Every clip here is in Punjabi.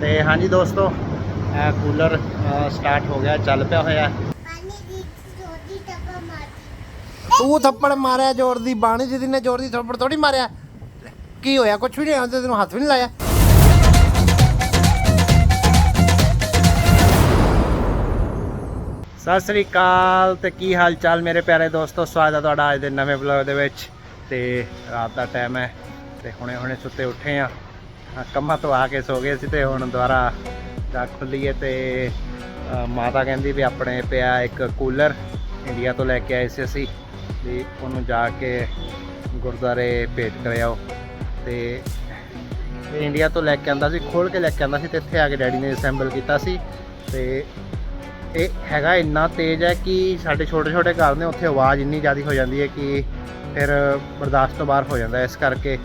ਤੇ ਹਾਂਜੀ ਦੋਸਤੋ ਇਹ ਕੂਲਰ ਸਟਾਰਟ ਹੋ ਗਿਆ ਚੱਲ ਪਿਆ ਹੋਇਆ। ਤੂੰ ਥੱਪੜ ਮਾਰਿਆ ਜ਼ੋਰ ਦੀ ਬਾਣੀ ਜੀ ਨੇ ਜ਼ੋਰ ਦੀ ਥੱਪੜ ਥੋੜੀ ਮਾਰਿਆ। ਕੀ ਹੋਇਆ ਕੁਛ ਵੀ ਨਹੀਂ ਹੋਇਆ ਤੈਨੂੰ ਹੱਥ ਵੀ ਨਹੀਂ ਲਾਇਆ। ਸਤਿ ਸ੍ਰੀ ਅਕਾਲ ਤੇ ਕੀ ਹਾਲ ਚਾਲ ਮੇਰੇ ਪਿਆਰੇ ਦੋਸਤੋ? ਸਵਾਗਤ ਹੈ ਤੁਹਾਡਾ ਅੱਜ ਦੇ ਨਵੇਂ ਵਲੌਗ ਦੇ ਵਿੱਚ। ਤੇ ਰਾਤ ਦਾ ਟਾਈਮ ਹੈ ਤੇ ਹੁਣੇ ਹੁਣੇ ਸੁੱਤੇ ਉੱਠੇ ਆ, ਕੰਮਾਂ ਤੋਂ ਆ ਕੇ ਸੋ ਗਏ ਸੀ ਤੇ ਹੁਣ ਦੁਬਾਰਾ ਜਾਗ ਖੁੱਲੀ ਹੈ ਤੇ ਮਾਤਾ ਕਹਿੰਦੀ ਵੀ ਆਪਣੇ ਪਿਆ ਇੱਕ ਕੂਲਰ ਇੰਡੀਆ ਤੋਂ ਲੈ ਕੇ ਆਏ ਸੀ ਅਸੀਂ, ਵੀ ਉਹਨੂੰ ਜਾ ਕੇ ਗੁਰਦੁਆਰੇ ਭੇਟ ਕਰਿਆਓ ਤੇ ਇਹ ਇੰਡੀਆ ਤੋਂ ਲੈ ਕੇ ਆਂਦਾ ਸੀ ਖੋਲ ਕੇ ਲੈ ਕੇ ਆਂਦਾ ਸੀ ਤੇ ਇੱਥੇ ਆ ਕੇ ਡੈਡੀ ਨੇ ਅਸੈਂਬਲ ਕੀਤਾ ਸੀ। ਤੇ ਇਹ ਹੈਗਾ ਇੰਨਾ ਤੇਜ਼ ਹੈ ਕਿ ਸਾਡੇ ਛੋਟੇ ਛੋਟੇ ਘਰ ਨੇ, ਉੱਥੇ ਆਵਾਜ਼ ਇੰਨੀ ਜ਼ਿਆਦਾ ਹੋ ਜਾਂਦੀ ਹੈ ਕਿ ਫਿਰ ਬਰਦਾਸ਼ਤ ਤੋਂ ਬਾਹਰ ਹੋ ਜਾਂਦਾ ਇਸ ਕਰਕੇ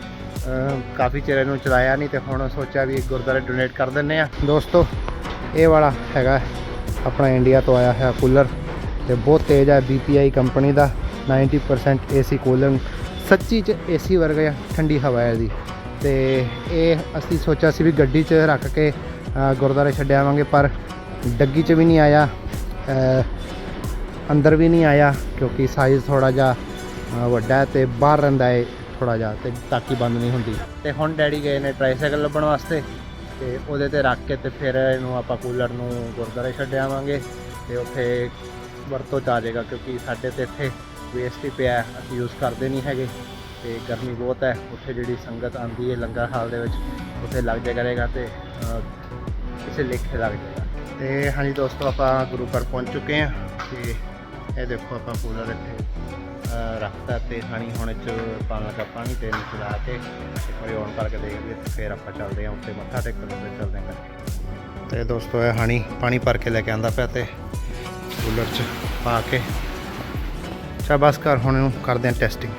ਕਾਫੀ ਚਿਰ ਇਹਨੂੰ ਚਲਾਇਆ ਨਹੀਂ ਤੇ ਹੁਣ ਸੋਚਿਆ ਵੀ ਗੁਰਦੁਆਰੇ ਡੋਨੇਟ ਕਰ ਦਿੰਨੇ ਆ। ਦੋਸਤੋ ਇਹ ਵਾਲਾ ਹੈਗਾ ਆਪਣਾ ਇੰਡੀਆ ਤੋਂ ਆਇਆ ਹੈ ਕੂਲਰ ਤੇ ਬਹੁਤ ਤੇਜ਼ ਹੈ BPI ਕੰਪਨੀ ਦਾ 90% AC ਕੂਲਿੰਗ ਸੱਚੀ ਚ AC ਵਰਗਾ ਆ, ਠੰਡੀ ਹਵਾ ਹੈ ਇਹਦੀ। ਤੇ ਇਹ ਅਸੀਂ ਸੋਚਿਆ ਸੀ ਵੀ ਗੱਡੀ 'ਚ ਰੱਖ ਕੇ ਅ, ਗੁਰਦੁਆਰੇ ਛੱਡ ਆਵਾਂਗੇ ਪਰ ਡੱਗੀ 'ਚ ਵੀ ਨਹੀਂ ਆਇਆ ਅੰਦਰ ਵੀ ਨਹੀਂ ਆਇਆ ਕਿਉਂਕਿ ਸਾਈਜ਼ ਥੋੜਾ ਜਿਹਾ ਵੱਡਾ ਹੈ ਤੇ ਬਾਹਰ ਰਹਿੰਦਾ ਹੈ ਥੋੜਾ ਜਿਹਾ ਤੇ ਤਾਕੀ ਬੰਦ ਨਹੀਂ ਹੁੰਦੀ। ਤੇ ਹੁਣ ਡੈਡੀ ਗਏ ਨੇ ਟ੍ਰਾਈਸਾਈਕਲ ਲੱਭਣ ਵਾਸਤੇ ਤੇ ਉਹਦੇ ਤੇ ਰੱਖ ਕੇ ਤੇ ਫਿਰ ਇਹਨੂੰ ਆਪਾਂ ਕੂਲਰ ਨੂੰ ਗੁਰਦੁਆਰੇ ਛੱਡ ਆਵਾਂਗੇ ਤੇ ਉੱਥੇ ਵਰਤੋਂ ਚ ਆ ਜਾਏਗਾ ਕਿਉਂਕਿ ਸਾਡੇ ਤੇ ਇੱਥੇ ਵੇਸਟ ਹੀ ਪਿਆ ਅਸੀਂ ਯੂਜ਼ ਕਰਦੇ ਨਹੀਂ ਹੈਗੇ ਤੇ ਗਰਮੀ ਬਹੁਤ ਹੈ, ਉੱਥੇ ਜਿਹੜੀ ਸੰਗਤ ਆਂਦੀ ਹੈ ਲੰਗਰ ਹਾਲ ਦੇ ਵਿੱਚ, ਉੱਥੇ ਲੱਗ ਜਾ ਕਰੇਗਾ ਤੇ ਕਿਸੇ ਲੇਖੇ ਲੱਗ ਜਾਏਗਾ। ਤੇ ਹਾਂਜੀ ਦੋਸਤੋ, ਆਪਾਂ ਗੁਰੂ ਘਰ ਪਹੁੰਚ ਚੁੱਕੇ ਹਾਂ ਤੇ ਇਹ ਦੇਖੋ ਆਪਾਂ ਕੂਲਰ ਇੱਥੇ ਰੱਖਤਾ ਤੇ ਹਾਣੀ ਹੁਣ ਚ ਪਾਣ ਲੱਗਾ ਪਾਣੀ ਤੇ ਇਹਨੂੰ ਚਲਾ ਕੇ ਇੱਕ ਵਾਰੀ ਔਨ ਕਰਕੇ ਦੇਖਦੇ ਫਿਰ ਆਪਾਂ ਚੱਲਦੇ ਹਾਂ ਉੱਤੇ ਮੱਥਾ ਟੇਕਣ ਤੇ ਚੱਲਦੇ ਹਾਂ ਕਰਕੇ ਤੇ ਦੋਸਤੋ ਇਹ ਹਾਣੀ ਪਾਣੀ ਭਰ ਕੇ ਲੈ ਕੇ ਆਂਦਾ ਪਿਆ ਤੇ ਕੂਲਰ ਚ ਪਾ ਕੇ। ਚਾ ਬਸ ਕਰ ਹੁਣ ਇਹਨੂੰ ਕਰਦੇ ਹਾਂ ਟੈਸਟਿੰਗ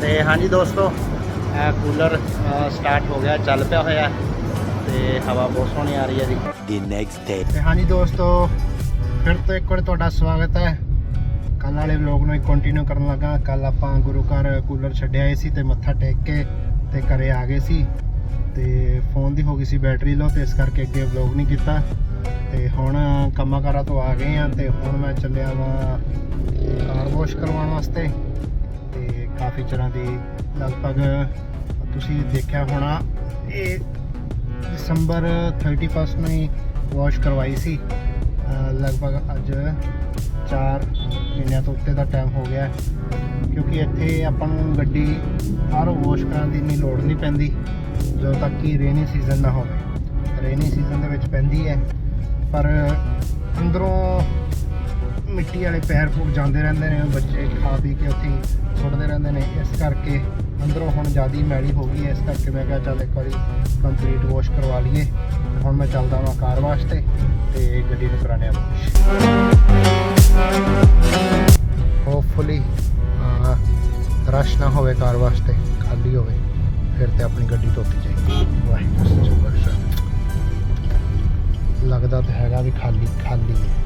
ਤੇ ਹਾਂਜੀ ਦੋਸਤੋ, ਇਹ ਕੂਲਰ ਸਟਾਰਟ ਹੋ ਗਿਆ, ਚੱਲ ਪਿਆ ਹੋਇਆ। ਤੇ ਹਵਾ ਬਹੁਤ ਸੋਹਣੀ ਆ ਰਹੀ ਹੈ ਜੀ। The next day. ਤੇ ਹਾਂਜੀ ਦੋਸਤੋ ਫਿਰ ਤੋਂ ਇੱਕ ਵਾਰ ਤੁਹਾਡਾ ਸਵਾਗਤ ਹੈ। ਕੱਲ ਵਾਲੇ ਵਲੌਗ ਨੂੰ ਕੰਟੀਨਿਊ ਕਰਨ ਲੱਗਾ। ਕੱਲ ਆਪਾਂ ਗੁਰੂ ਘਰ ਕੂਲਰ ਛੱਡਿਆ ਆਏ ਸੀ ਤੇ ਮੱਥਾ ਟੇਕ ਕੇ ਤੇ ਘਰੇ ਆ ਗਏ ਸੀ। ਤੇ ਫੋਨ ਦੀ ਹੋ ਗਈ ਸੀ ਬੈਟਰੀ ਲੋ ਤੇ ਇਸ ਕਰਕੇ ਅੱਗੇ ਵਲੌਗ ਨਹੀਂ ਕੀਤਾ। ਤੇ ਹੁਣ ਕੰਮਾਂ ਕਾਰਾਂ ਤੋਂ ਆ ਗਏ ਆ ਤੇ ਹੁਣ ਮੈਂ ਚੱਲਿਆ ਵਾਂ ਕਾਰ ਵਾਸ਼ ਕਰਵਾਉਣ ਵਾਸਤੇ। ਤੇ ਕਾਫੀ ਚਿਰਾਂ ਦੀ ਲਗਭਗ ਤੁਸੀਂ ਦੇਖਿਆ ਹੋਣਾ ਇਹ ਦਸੰਬਰ 31 ਨੂੰ ਹੀ ਵਾਸ਼ ਕਰਵਾਈ ਸੀ। ਲਗਭਗ ਅੱਜ 4 ਮਹੀਨਿਆਂ ਤੋਂ ਉੱਤੇ ਦਾ ਟਾਈਮ ਹੋ ਗਿਆ ਕਿਉਂਕਿ ਇੱਥੇ ਆਪਾਂ ਨੂੰ ਗੱਡੀ ਹਰ ਵਾਸ਼ ਕਰਨ ਦੀ ਇੰਨੀ ਲੋੜ ਨਹੀਂ ਪੈਂਦੀ, ਜਦੋਂ ਤੱਕ ਕਿ ਰੇਨੀ ਸੀਜ਼ਨ ਨਾ ਹੋਵੇ। ਰੇਨੀ ਸੀਜ਼ਨ ਦੇ ਵਿੱਚ ਪੈਂਦੀ ਹੈ। ਪਰ ਅੰਦਰੋਂ ਮਿੱਟੀ ਵਾਲੇ ਪੈਰ ਪੂਰ ਜਾਂਦੇ ਰਹਿੰਦੇ ਨੇ, ਬੱਚੇ ਖਾ ਪੀ ਕੇ ਉੱਥੇ ਸੁੱਟਦੇ ਰਹਿੰਦੇ ਨੇ। ਇਸ ਕਰਕੇ ਅੰਦਰੋਂ ਹੁਣ ਜ਼ਿਆਦਾ ਮੈਲੀ ਹੋ ਗਈ ਹੈ। ਇਸ ਕਰਕੇ ਮੈਂ ਕਿਹਾ ਚੱਲ ਇੱਕ ਵਾਰੀ ਕੰਪਲੀਟ ਵਾਸ਼ ਕਰਵਾ ਲਈਏ। ਹੁਣ ਮੈਂ ਚੱਲਦਾ ਹਾਂ ਕਾਰ ਵਾਸ਼ ਤੇ ਤੇ ਗੱਡੀ ਨੂੰ ਕਰਾਣੇ ਆ ਹੋਪਫੁਲੀ ਰਸ਼ ਨਾ ਹੋਵੇ ਕਾਰ ਵਾਸ਼ ਤੇ ਖਾਲੀ ਹੋਵੇ, ਫਿਰ ਤੇ ਆਪਣੀ ਗੱਡੀ ਧੋਤੀ ਜਾਏਗੀ। ਵਾਹਿਗੁਰੂ ਸੱਚੇ ਪਾਤਸ਼ਾਹ ਲੱਗਦਾ ਤਾਂ ਹੈਗਾ ਵੀ ਖਾਲੀ ਖਾਲੀ ਹੈ।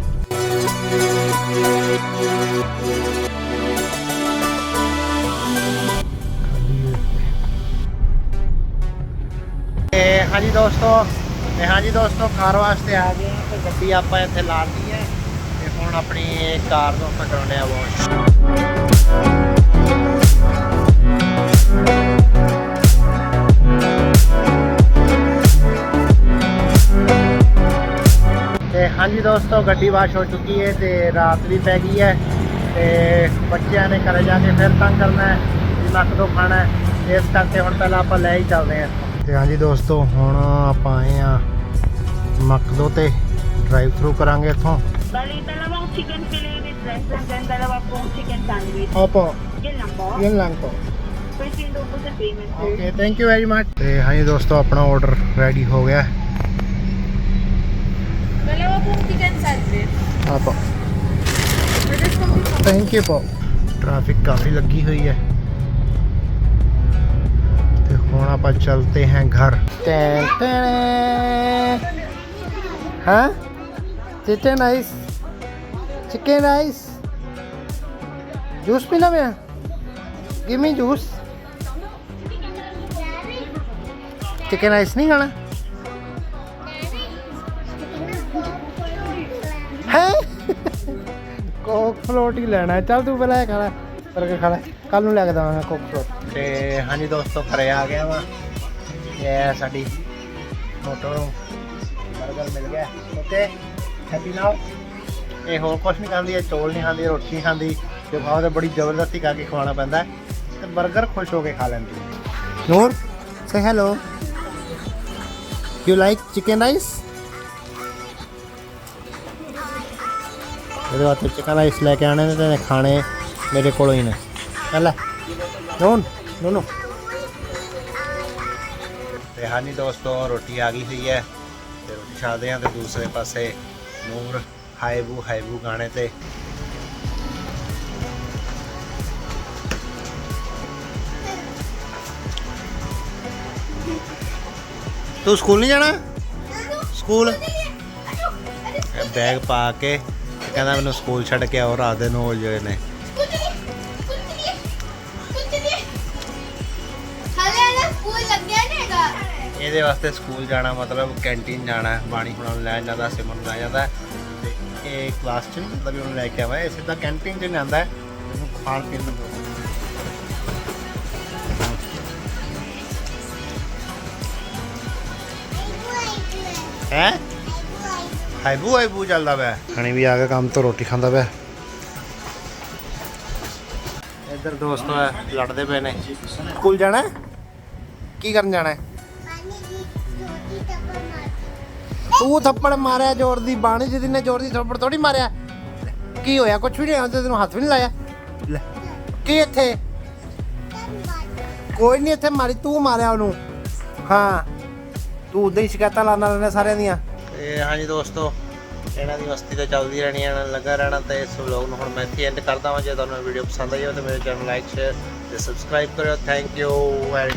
ਹਾਂਜੀ ਦੋਸਤੋ, ਤੇ ਹਾਂਜੀ ਦੋਸਤੋ, ਕਾਰ ਵਾਸਤੇ ਆ ਗਏ ਹਾਂ ਤੇ ਗੱਡੀ ਆਪਾਂ ਇੱਥੇ ਲਾ ਲਈ ਹੈ ਤੇ ਹੁਣ ਆਪਣੀ ਕਾਰ ਨੂੰ ਆਪਾਂ ਕਰਾਉਣੇ ਆ ਵਾਸ਼ ਹਾਂਜੀ ਦੋਸਤੋ ਗੱਡੀ ਵਾਸ਼ ਹੋ ਚੁੱਕੀ ਹੈ ਤੇ ਰਾਤ ਵੀ ਪੈ ਗਈ ਹੈ ਤੇ ਬੱਚਿਆਂ ਨੇ ਘਰੇ ਜਾ ਕੇ ਫਿਰ ਤੰਗ ਕਰਨਾ ਹੈ ਨੱਕ ਤੋਂ ਖਾਣਾ ਹੈ ਇਸ ਕਰਕੇ ਹੁਣ ਪਹਿਲਾਂ ਆਪਾਂ ਲੈ ਹੀ ਚੱਲਦੇ ਹਾਂ ਤੇ ਹਾਂਜੀ ਦੋਸਤੋ ਹੁਣ ਆਪਾਂ ਆਏ ਆ ਮਕਦੋ ਤੇ ਡਰਾਈਵ ਥਰੂ ਕਰਾਂਗੇ ਇੱਥੋਂ Bali, dalawang chicken fillet with rice and then dalawa pong chicken sandwich. ਆਪੋ Yan lang po. yan lang po Proceed po sa payment, sir. Okay thank you very much ਤੇ ਹਾਂਜੀ ਦੋਸਤੋ ਆਪਣਾ ਆਰਡਰ ਰੈਡੀ ਹੋ ਗਿਆ address. Apo. Address complete. Traffic काफ़ी लगी हुई है। तो हूँ आप चलते हैं घर। हाँ? Chicken rice chicken rice juice पीना मैं गिमी जूस चिकन राइस नहीं खाना? ਫਲੋਟ ਹੀ ਲੈਣਾ ਹੈ। ਚੱਲ ਤੂੰ ਪਹਿਲਾਂ ਇਹ ਖਾ ਲੈ ਬਰਗਰ ਖਾ ਲੈ। ਕੱਲ ਨੂੰ ਲੈ ਕੇ ਦਵਾਂਗਾ ਕੋਕ ਫਲੋਟ ਤੇ ਹਾਂਜੀ ਦੋਸਤੋ ਘਰੇ ਆ ਗਿਆ ਵਾ। ਇਹ ਸਾਡੀ ਮੋਟੋ 버ਗਰ ਮਿਲ ਗਿਆ। ਓਕੇ ਹੈਪੀ ਨਾਓ ਇਹ ਹੋਰ ਕੁਝ ਨਹੀਂ ਖਾਂਦੀ ਇਹ ਚੌਲ ਨਹੀਂ ਖਾਂਦੀ ਰੋਟੀ ਨਹੀਂ ਖਾਂਦੀ। ਤੇ ਖਾਓ ਤੇ ਬੜੀ ਜ਼ਬਰਦਸਤੀ ਕਰਕੇ ਖਵਾਉਣਾ ਪੈਂਦਾ। ਤੇ 버ਗਰ ਖੁਸ਼ ਹੋ ਕੇ ਖਾ ਲੈਂਦੀ ਹੈ। Noor say hello you like chicken rice ਇਹਦੇ ਵਾਸਤੇ ਚਿਕਨ ਰਾਈਸ ਲੈ ਕੇ ਆਣੇ ਨੇ ਤੇ ਖਾਣੇ ਮੇਰੇ ਕੋਲੋਂ ਹੀ ਨੇ। ਚੱਲ ਨੂਨ ਨੂਨੂ ਤੇ ਹਾਂਜੀ ਦੋਸਤੋ ਰੋਟੀ ਆ ਗਈ ਹੋਈ ਹੈ। ਤੇ ਰੋਟੀ ਛਾਦੇ ਆ ਤੇ ਦੂਸਰੇ ਪਾਸੇ ਨੂਰ ਹਾਈਬੂ ਹਾਈਬੂ ਗਾਣੇ ਤੇ। ਤੂੰ ਸਕੂਲ ਨਹੀਂ ਜਾਣਾ? ਸਕੂਲ? ਇਹ ਬੈਗ ਪਾ ਕੇ ਕਹਿੰਦਾ ਮੈਨੂੰ ਸਕੂਲ ਛੱਡ ਕੇ ਆਓ, ਰਾਤ ਦੇ 9 ਵਜੇ ਨੇ। ਇਹਦੇ ਵਾਸਤੇ ਸਕੂਲ ਜਾਣਾ ਮਤਲਬ ਕੈਂਟੀਨ ਜਾਣਾ ਹੈ, ਬਾਣੀ ਹੁਣਾਂ ਨੂੰ ਲੈ ਜਾਂਦਾ ਸਿਮਰ ਨੂੰ ਲੈ ਜਾਂਦਾ ਤੇ ਇਹ ਕਲਾਸ 'ਚ ਨਹੀਂ ਵੀ ਉਹਨੂੰ ਲੈ ਕੇ ਆਵਾ। ਇਹ ਸਿੱਧਾ ਕੈਂਟੀਨ 'ਚ ਜਾਂਦਾ ਹੈ, ਉਹਨੂੰ ਖਾਣ ਪੀਣ ਨੂੰ ਦਿਓ। ਹੈ? ਹਾਈਬੂ ਹਾਈਬੂ ਚੱਲਦਾ ਪਿਆ। ਹਣੀ ਵੀ ਆ ਗਿਆ ਕੰਮ ਤੋਂ ਰੋਟੀ ਖਾਂਦਾ ਪਿਆ। ਇੱਧਰ ਦੋਸਤੋ ਹੈ ਲੜਦੇ ਪਏ ਨੇ। ਸਕੂਲ ਜਾਣਾ? ਕੀ ਕਰਨ ਜਾਣਾ? ਤੂੰ ਥੱਪੜ ਮਾਰਿਆ ਜ਼ੋਰ ਦੀ ਬਾਣੀ ਜੀ ਨੇ ਜ਼ੋਰ ਦੀ ਥੱਪੜ ਥੋੜੀ ਮਾਰਿਆ। ਕੀ ਹੋਇਆ? ਕੁਛ ਵੀ ਨਹੀਂ ਹੋਇਆ ਤੈਨੂੰ ਹੱਥ ਵੀ ਨਹੀਂ ਲਾਇਆ? ਲੈ ਕੀ ਇੱਥੇ? ਕੋਈ ਨਹੀਂ ਇੱਥੇ ਮਾਰੀ ਤੂੰ ਮਾਰਿਆ ਉਹਨੂੰ। ਹਾਂ ਤੂੰ ਉਦਾਂ ਹੀ ਸ਼ਿਕਾਇਤਾਂ ਲਾਉਂਦਾ ਰਹਿੰਦਾ ਸਾਰਿਆਂ ਦੀਆਂ। ਤੇ ਹਾਂਜੀ ਦੋਸਤੋ, ਇਹਨਾਂ ਦੀ ਮਸਤੀ ਤਾਂ ਚੱਲਦੀ ਰਹਿਣੀ ਹੈ ਲੱਗਾ ਰਹਿਣਾ ਤੇ ਇਸ ਵਲੌਗ ਨੂੰ ਹੁਣ ਮੈਂ ਇੱਥੇ ਐਂਡ ਕਰਦਾ ਹਾਂ ਜੇ ਤੁਹਾਨੂੰ ਵੀਡੀਓ ਪਸੰਦ ਆਈ ਹੋ ਤਾਂ ਮੇਰੇ ਚੈਨਲ ਲਾਈਕ ਸ਼ੇਅਰ ਤੇ ਸਬਸਕ੍ਰਾਈਬ ਕਰਿਓ। Thank you and